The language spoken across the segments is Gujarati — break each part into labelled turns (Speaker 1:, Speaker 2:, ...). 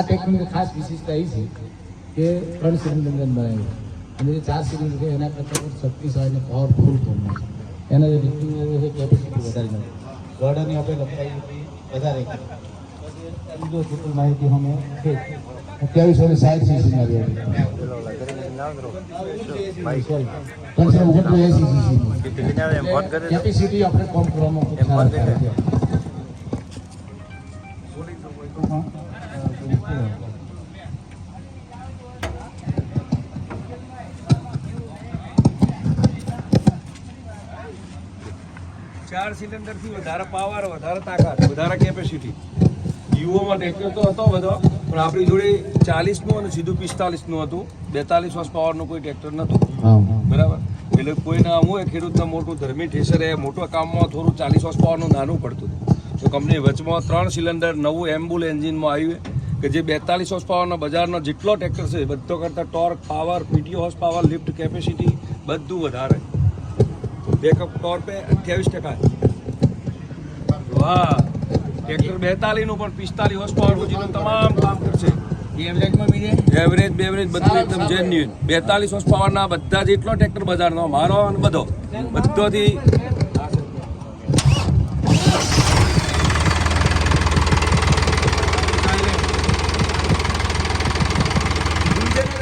Speaker 1: આ ટેકનિકની ખાસ વિશેષતા એ છે કે ત્રણ સિલિન્ડર બનાવ્યું અને જે ચાર સિલિન્ડર છે એના કરતાં શક્તિશાળી અને પાવરફુલ ફોર્મમાં છે. એના જે રિક્વિઝન કેપેસિટી વધારી નથી ગોર્ડરની આપણે લખાઈ વધારે ટોટલ માહિતી અમે છે અત્યાવીસો ને સાઠ સીસી મારી સીસી કેપેસિટી આપણે કોમ કરવામાં
Speaker 2: ચાર સિલિન્ડરથી વધારે પાવર વધારે તાકાત વધારે કેપેસિટી યુઓમાં ટ્રેક્ટર તો હતો બધો પણ આપણી જોડે ચાલીસનું અને સીધું પિસ્તાલીસનું હતું. બેતાલીસ વર્ષ પાવરનું કોઈ ટ્રેક્ટર નહોતું. બરાબર? એટલે કોઈ નામ હોય ખેડૂતના મોટું ધર્મી ઠેસર એ મોટા કામમાં થોડું ચાલીસ વર્ષ પાવરનું નાનું પડતું તો કંપની વચમાં ત્રણ સિલિન્ડર નવું એમ્બુલ એન્જિનમાં આવ્યું કે જે બેતાલીસ હોર્સ પાવરનો બજારનો જેટલો ટ્રેક્ટર છે બધો કરતાં torque power PTO horse power lift capacity બધું વધારે. બેકઅપ ટોર્ક પે અઠ્યાવીસ ટકા વાહ ટ્રેક્ટર બેતાલીસનું પણ પિસ્તાલીસ હોર્સ પાવર સુધીનું તમામ કામ કરશે. એવરેજ બેવરેજ બધું એકદમ જેન્યુઅન બેતાલીસ હોર્સ પાવરના બધા જેટલો ટ્રેક્ટર બજારનો મારો અને બધો. બધોથી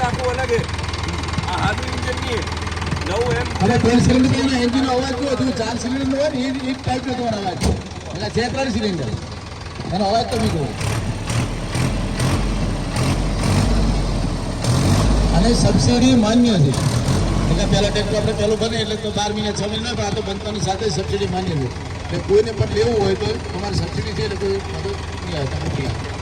Speaker 2: રાખવું અલગ આ હાથું ઇન્જન નહીં
Speaker 1: અને તેલ સિલિન્ડર એના એન્જિનનો અવાજ જો હતું? ચાર સિલિન્ડર હોય ને, એ એ ટાઈપનો તમારો અવાજ. એટલે છે ત્રણ સિલિન્ડર એનો અવાજ તમે જુઓ અને સબસિડી માન્ય છે. એટલે પહેલા ટ્રેક્ટર આપણે પહેલું બને એટલે તો બાર મહિના, છ મહિના, પણ આ તો બનતાની સાથે સબસિડી માન્ય છે. એટલે કોઈને પણ લેવું હોય તો તમારે સબસિડી છે એટલે કોઈ મદદ નહીં આવે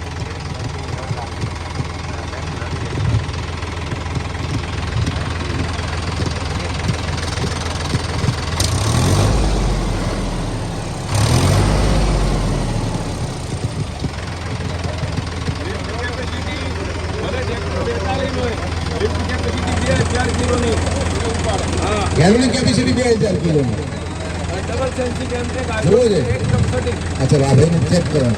Speaker 2: લિફ્ટ કેપેસિટી બે હજાર સેન્સિંગ એમ છે?
Speaker 1: અચ્છા આ ભાઈને ચેક કરો.